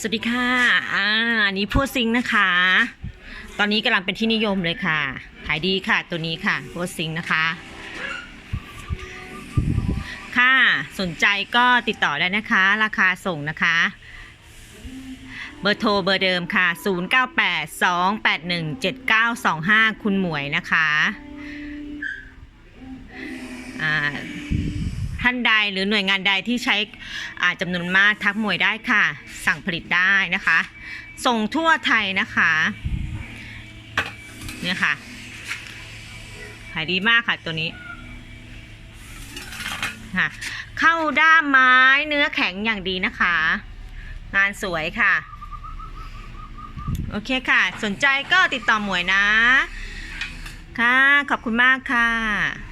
สวัสดีค่ะ อ่าอันนี้พัวซิงนะคะ ตอนนี้กำลังเป็นที่นิยมเลยค่ะ ขายดีค่ะตัวนี้ค่ะพัวซิงนะคะ ค่ะ สนใจก็ติดต่อได้นะคะ ราคาส่งนะคะ เบอร์โทรเบอร์เดิมค่ะ 0982817925 คุณหมวยนะคะ อ่า ท่านใดหรือหน่วยงานใดที่ใช้อาจำนวนมากทักหมวยได้ค่ะ สั่งผลิตได้นะคะ ส่งทั่วไทยนะคะเนี่ยค่ะขายดีมากค่ะตัวนี้ค่ะเข้าด้ามไม้เนื้อแข็งอย่างดีนะคะ งานสวยค่ะ โอเคค่ะ สนใจก็ติดต่อหมวยนะ ค่ะ ขอบคุณมากค่ะ